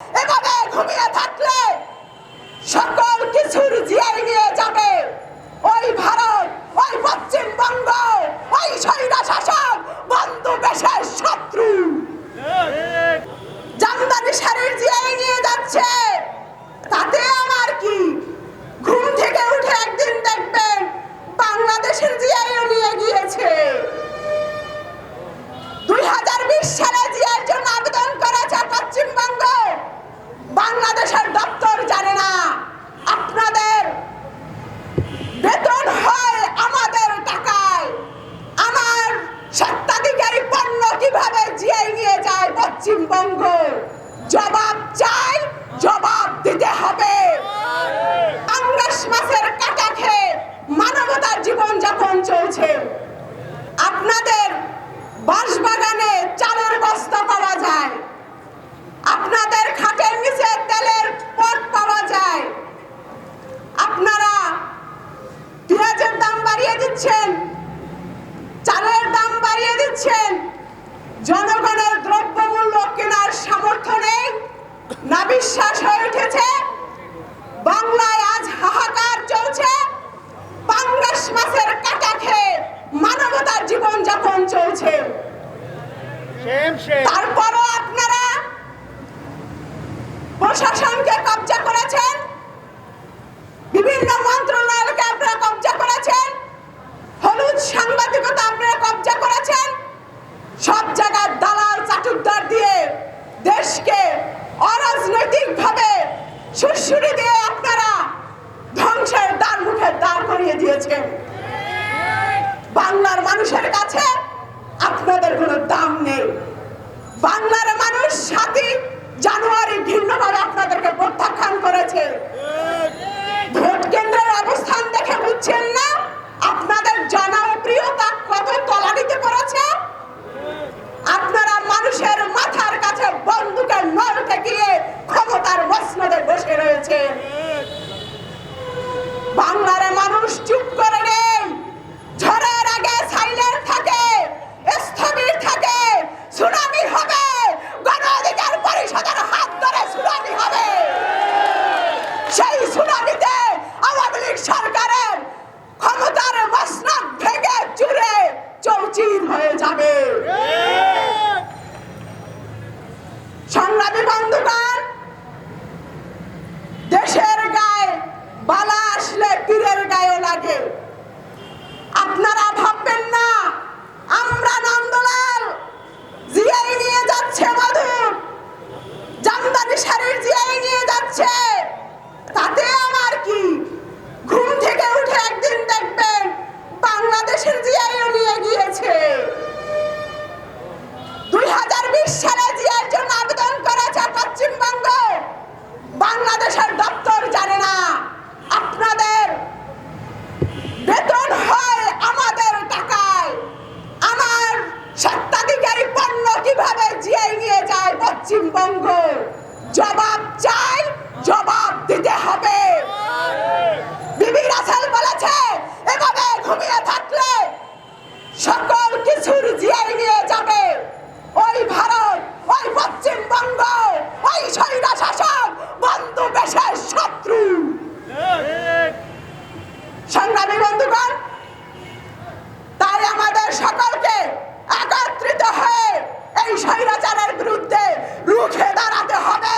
এভাবে ঘুমিয়ে থাকলে সকল কিছুর নিয়ে যাবে। ওই ভারত, ওই পশ্চিমবঙ্গ ওই স্বৈরা শাসক বন্ধু শত্রু। জামদানি শাড়ির জিয়াই নিয়ে যাচ্ছে। তাতে আমার কি? ঘুম থেকে উঠে একদিন দেখবেন বাংলাদেশের জিয়াইও নিয়ে গিয়েছে। দুই হাজার বিশ সালে জিয়ার জন্য আবেদন করেছে পশ্চিমবঙ্গ বাংলাদেশের দপ্তর জানে না আপনাদের বেতন হয় আমাদের টাকায় আমার সত্ত্বাধিকারী পণ্য কীভাবে জিয়াই নিয়ে যায় পশ্চিমবঙ্গ জবাব চাই, জবাব দিতে হবে। আঙ্গাস মাছের কাটা খেয়ে মানবতার জীবন যাপন চলছে। আপনাদের বাঁশবাগানে চালের বস্তা পাওয়া যায়। আপনাদের খাটের নিচে তেলের পট পাওয়া যায়। আপনারা পেঁয়াজের দাম বাড়িয়ে দিচ্ছেন, চালের দাম বাড়িয়ে দিচ্ছেন জনগণের বিশ্বাস হয়ে উঠেছে। বাংলায় আজ হাহাকার চলছে। পাঙ্গাস মাছের কাটা খেয়ে মানবতার জীবন যাপন চলছে তারপরও আপনারা প্রশাসনকে কবজা করেছেন। বাংলার মানুষ সাতই জানুয়ারি ভিন্নভাবে আপনাদেরকে প্রত্যাখ্যান করেছে। ভোট কেন্দ্রের অবস্থান দেখে বুঝছেন না? আপনাদের জনপ্রিয়তা কত তলানিতে পড়েছে? আপনারা মানুষের মাথার কাছে বন্দুকের নল ঠেকিয়ে ক্ষমতার মসনদে বসে রয়েছে দেশের গায়ে বালা আসলে পীরের গায়েও লাগে। আপনারা ভাববেন না, আমরা নন্দলাল। জিয়াই নিয়ে যাচ্ছে মধুর জামদানি শাড়ির জিয়াই নিয়ে যাচ্ছে। তাতে আমার কি? ঘুম থেকে উঠে একদিন দেখবেন বাংলাদেশের জিয়াইও নিয়ে গিয়েছে। দুই হাজার বিশ সালে জিয়ার জন্য আবেদন করেছে পশ্চিমবঙ্গ বাংলাদেশের দপ্তর জানে না আপনাদের বেতন হয় আমাদের টাকায়। আমার স্বত্বাধিকারী পণ্য কীভাবে জিয়াই নিয়ে যায় পশ্চিমবঙ্গ? জবাব চাই জবাব দিতে হবে। বিবি রাসেল বলেছে এভাবে ঘুমিয়ে সকলকে একত্রিত হয়ে এই স্বৈরাচারের বিরুদ্ধে রুখে দাঁড়াতে হবে।